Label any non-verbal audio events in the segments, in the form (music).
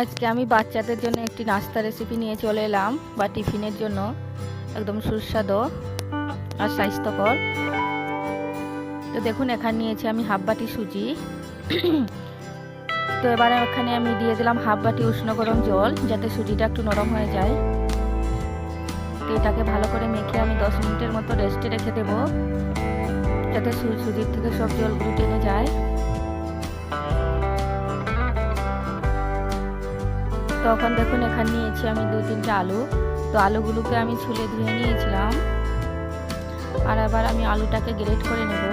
আজকে আমি বাচ্চাদের জন্য একটি নাস্তা রেসিপি নিয়ে চলে এলাম, বা টিফিনের জন্য। একদম সুস্বাদু আর স্বাস্থ্যকর। তো দেখুন, এখানে নিয়েছি আমি হাফ বাটি সুজি। (clears throat) তো এবারে এখানে আমি দিয়ে দিলাম হাফ বাটি উষ্ণ গরম জল, যাতে সুজিটা একটু নরম হয়ে যায়। তো এটাকে ভালো করে মেখে আমি দশ মিনিটের মতো রেস্টে রেখে দেবো, যাতে সুজির থেকে সব জলগুলো টেনে যায়। তখন দেখুন এখানে নিয়েছি আমি দু তিনটে আলু। তো আলুগুলোকে আমি ছুলে ধুয়ে নিয়েছিলাম। আর এবার আমি আলুটাকে গ্রেট করে নেব।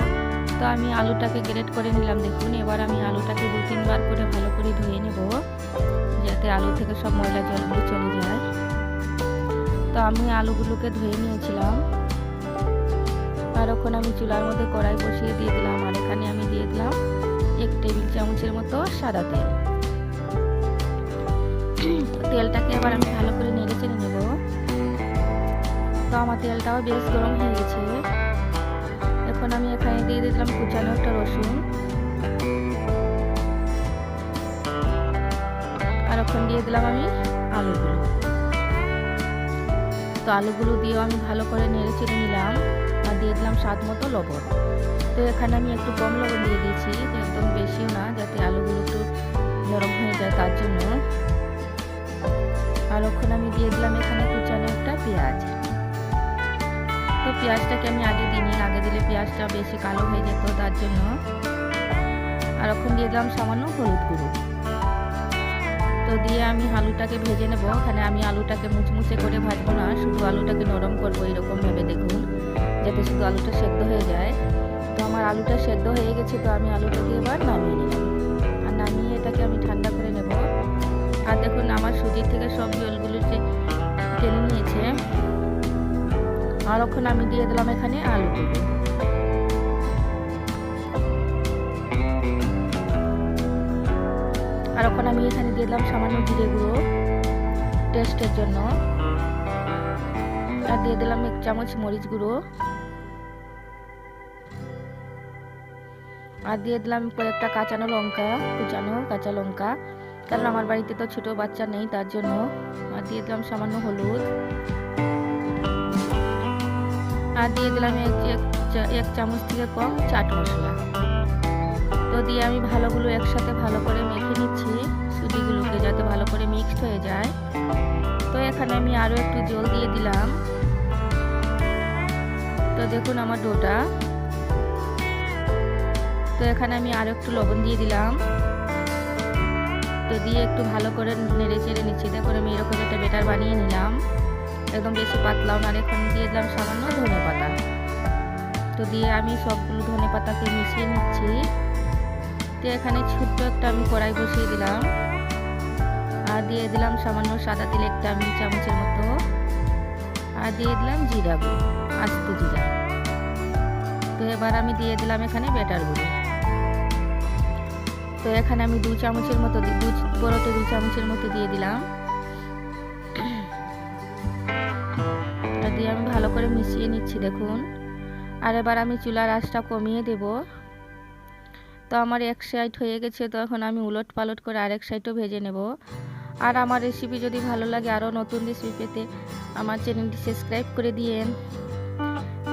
তো আমি আলুটাকে গ্রেট করে নিলাম। দেখুন, এবার আমি আলুটাকে দু তিনবার করে ভালো করে ধুয়ে নেব, যাতে আলু থেকে সব ময়লা জলগুলো চলে যায়। তো আমি আলুগুলোকে ধুয়ে নিয়েছিলাম। আর ওখানে আমি চুলার মধ্যে কড়াই বসিয়ে দিয়ে দিলাম। আর এখানে আমি দিয়ে দিলাম এক টেবিল চামচের মতো সাদা তেল। তেলটাকে এবার আমি ভালো করে নেড়ে চেড়ে নেব। তো আমার তেলটাও বেশ গরম হয়ে গেছে। এখন আমি এখানে দিয়ে দিলাম কুচানো একটা রসুন। আর এখন দিয়ে দিলাম আমি আলুগুলো। তো আলুগুলো দিয়েও আমি ভালো করে নেড়ে চেড়ে নিলাম আর দিয়ে দিলাম স্বাদ মতো লবণ। তো এখানে আমি একটু কম লবণ দিয়ে দিয়েছি, একদম বেশিও না, যাতে আলুগুলো একটু নরম হয়ে যায় তার জন্য। আর ওখানে আমি দিয়ে দিলাম এখানে কুচানো একটা পেঁয়াজ। তো পেঁয়াজটাকে আমি আগে দিইনি, আগে দিলে পেঁয়াজটা বেশি কালো হয়ে যেত তার জন্য। আর দিয়ে দিলাম সামান্য হলুদ গুঁড়ো। তো দিয়ে আমি আলুটাকে ভেজে নেব। ওখানে আমি আলুটাকে মুচমুচে করে ভাজবো না, শুধু আলুটাকে নরম করব এরকম ভেবে দেখুন, যাতে শুধু আলুটা সেদ্ধ হয়ে যায়। তো আমার আলুটা সেদ্ধ হয়ে গেছে, তো আমি আলুটাকে এবার নামিয়ে নিলাম। আর নামিয়ে এটাকে আমি ঠান্ডা করে নেব। আর দেখুন আমার সুজির থেকে সব জলগুলো যে টেনে নিয়েছে। আর ওখানে আমি দিয়ে দিলাম এখানে আলুগুলো আর ওখানে আমি এখানে দিয়ে দিলাম সামান্য জিরে গুঁড়ো টেস্টের জন্য। আর দিয়ে দিলাম এক চামচ মরিচ গুঁড়ো। আর দিয়ে দিলাম কয়েকটা কাঁচানো লঙ্কা, কুচানো কাঁচা লঙ্কা। কারণ আমার বাড়িতে তো ছোট বাচ্চা নেই, তার জন্য আর দিয়ে দিলাম সামান্য হলুদ। আর দিয়ে দিলাম এক চামচ থেকে কম চাট মশলা। তো দিয়ে আমি ভালোগুলো একসাথে ভালো করে মেখে নিচ্ছি, সুজিগুলোকে যাতে ভালো করে মিক্সড হয়ে যায়। তো এখানে আমি আরও একটু জল দিয়ে দিলাম। তো দেখুন আমার ডোটা। তো এখানে আমি আরও একটু লবণ দিয়ে দিলাম। তো দিয়ে একটু ভালো করে নেড়ে চেড়ে নিচ্ছি। দেখুন আমি এরকম একটা বেটার বানিয়ে নিলাম। একদম বেশি পাতলাও না। এখন দিয়ে দিলাম সামান্য ধনে পাতা। তো দিয়ে আমি সবগুলো ধনে পাতাকে মিশিয়ে নিচ্ছি। তো এখানে ছোট্ট একটা আমি কড়াই বসিয়ে দিলাম। আর দিয়ে দিলাম সামান্য সাদা তেল একটা আমি চামচের মতো। আর দিয়ে দিলাম জিরা গুঁড়ো, আস্ত জিরা। তো এবার আমি দিয়ে দিলাম এখানে বেটার গুঁড়ো। তো এখানে আমি দু চামচের মতো দি- দু চামচের মতো দিয়ে দিলাম। দিয়ে আমি ভালো করে মিশিয়ে নিচ্ছি, দেখুন। আর এবার আমি চুলার আঁচটা কমিয়ে দেব। তো আমার এক সাইড হয়ে গেছে, তো এখন আমি উলট পালট করে আরেক সাইডও ভেজে নেব। আর আমার রেসিপি যদি ভালো লাগে, আরও নতুন রেসিপি পেতে আমার চ্যানেলটি সাবস্ক্রাইব করে দিয়েন।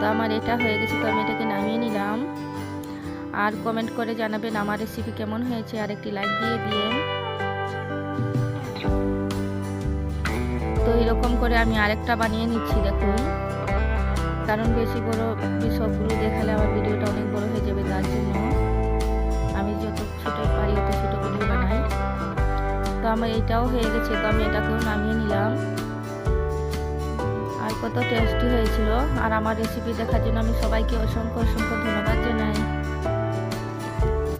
তো আমার এটা হয়ে গেছে, তো আমি এটাকে নামিয়ে নিলাম। আর কমেন্ট করে জানাবেন আমার রেসিপি কেমন হয়েছে। আর একটি লাইক দিয়ে দিয়েন। তো এরকম করে আমি আরেকটা বানিয়ে নিচ্ছি, দেখুন। কারণ বেশি বড় সবগুলো দেখালে আমার ভিডিওটা অনেক বড় হয়ে যাবে, তার জন্য আমি যত ছোট পারি অত ছোট ভিডিও বানাই। তো আমার এটাও হয়ে গেছে, তো আমি এটাকেও নামিয়ে নিলাম। আর কত টেস্টি হয়েছিল। আর আমার রেসিপি দেখার জন্য আমি সবাইকে অসংখ্য অসংখ্য ধন্যবাদ জানাই।